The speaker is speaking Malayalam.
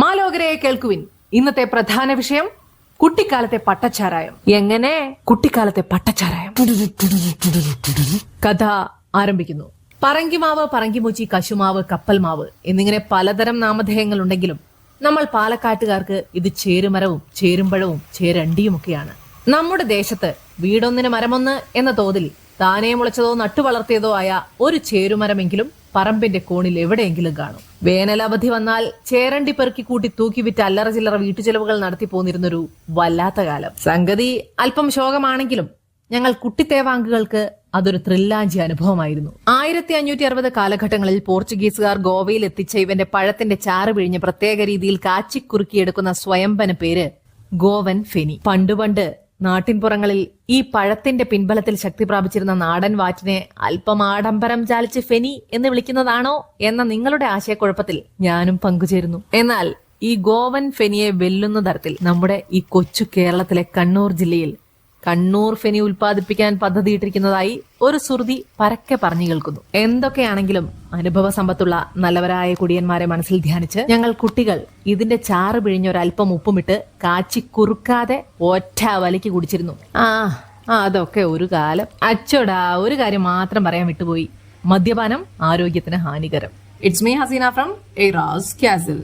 മാലോകരെ കേൾക്കുവിൻ. ഇന്നത്തെ പ്രധാന വിഷയം കുട്ടിക്കാലത്തെ പട്ടച്ചാരായം. എങ്ങനെ? കുട്ടിക്കാലത്തെ പട്ടച്ചാരായം. കഥ ആരംഭിക്കുന്നു. പറങ്കിമാവ് പറങ്കിമൂച്ചി കശുമാവ് കപ്പൽമാവ് എന്നിങ്ങനെ പലതരം നാമധേയങ്ങൾ ഉണ്ടെങ്കിലും നമ്മൾ പാലക്കാട്ടുകാർക്ക് ഇത് ചേരുമരവും ചേരുമ്പഴവും ചേരണ്ടിയുമൊക്കെയാണ്. നമ്മുടെ ദേശത്ത് വീടൊന്നിന് മരമൊന്ന് എന്ന തോതിൽ താനേ മുളച്ചതോ നട്ടുവളർത്തിയതോ ആയ ഒരു ചേരുമരമെങ്കിലും പറമ്പിന്റെ കോണിൽ എവിടെയെങ്കിലും കാണും. വേനലവധി വന്നാൽ ചേരണ്ടി പെറുക്കി കൂട്ടി തൂക്കി വിറ്റ് അല്ലറ ചില്ലറ വീട്ടുചെലവുകൾ നടത്തി പോന്നിരുന്നൊരു വല്ലാത്ത കാലം. സംഗതി അല്പം ശോകമാണെങ്കിലും ഞങ്ങൾ കുട്ടിത്തേവാങ്കുകൾക്ക് അതൊരു ത്രില്ലാഞ്ചി അനുഭവമായിരുന്നു. ആയിരത്തി അഞ്ഞൂറ്റി അറുപത് കാലഘട്ടങ്ങളിൽ പോർച്ചുഗീസുകാർ ഗോവയിൽ എത്തിച്ച ഇവന്റെ പഴത്തിന്റെ ചാറ് പിഴിഞ്ഞ് പ്രത്യേക രീതിയിൽ കാച്ചിക്കുറുക്കിയെടുക്കുന്ന സ്വയംഭന പേര് ഗോവൻ ഫെനി. പണ്ടുപണ്ട് നാട്ടിൻപുറങ്ങളിൽ ഈ പഴത്തിന്റെ പിൻബലത്തിൽ ശക്തി പ്രാപിച്ചിരുന്ന നാടൻ വാറ്റിനെ അല്പം ആഡംബരം ചാലിച്ച് ഫെനി എന്ന് വിളിക്കുന്നതാണോ എന്ന നിങ്ങളുടെ ആശയക്കുഴപ്പത്തിൽ ഞാനും പങ്കുചേരുന്നു. എന്നാൽ ഈ ഗോവൻ ഫെനിയെ വെല്ലുന്ന തരത്തിൽ നമ്മുടെ ഈ കൊച്ചു കേരളത്തിലെ കണ്ണൂർ ജില്ലയിൽ കണ്ണൂർ ഫെനി ഉൽപ്പാദിപ്പിക്കാൻ പദ്ധതിയിട്ടിരിക്കുന്നതായി ഒരു ശ്രുതി പരക്കെ പറഞ്ഞു കേൾക്കുന്നു. എന്തൊക്കെയാണെങ്കിലും അനുഭവ സമ്പത്തുള്ള നല്ലവരായ കുടിയന്മാരെ മനസ്സിൽ ധ്യാനിച്ച് ഞങ്ങൾ കുട്ടികൾ ഇതിന്റെ ചാറ് പിഴിഞ്ഞ ഒരല്പം ഉപ്പുമിട്ട് കാച്ചി കുറുക്കാതെ ഒറ്റ വലിക്ക് കുടിച്ചിരുന്നു. ആ അതൊക്കെ ഒരു കാലം. അച്ചോടാ ഒരു കാര്യം മാത്രം പറയാൻ വിട്ടുപോയി. മദ്യപാനം ആരോഗ്യത്തിന് ഹാനികരം. ഇറ്റ്സ് മീ ഹസീന ഫ്രം എറാസ് കാസിൽ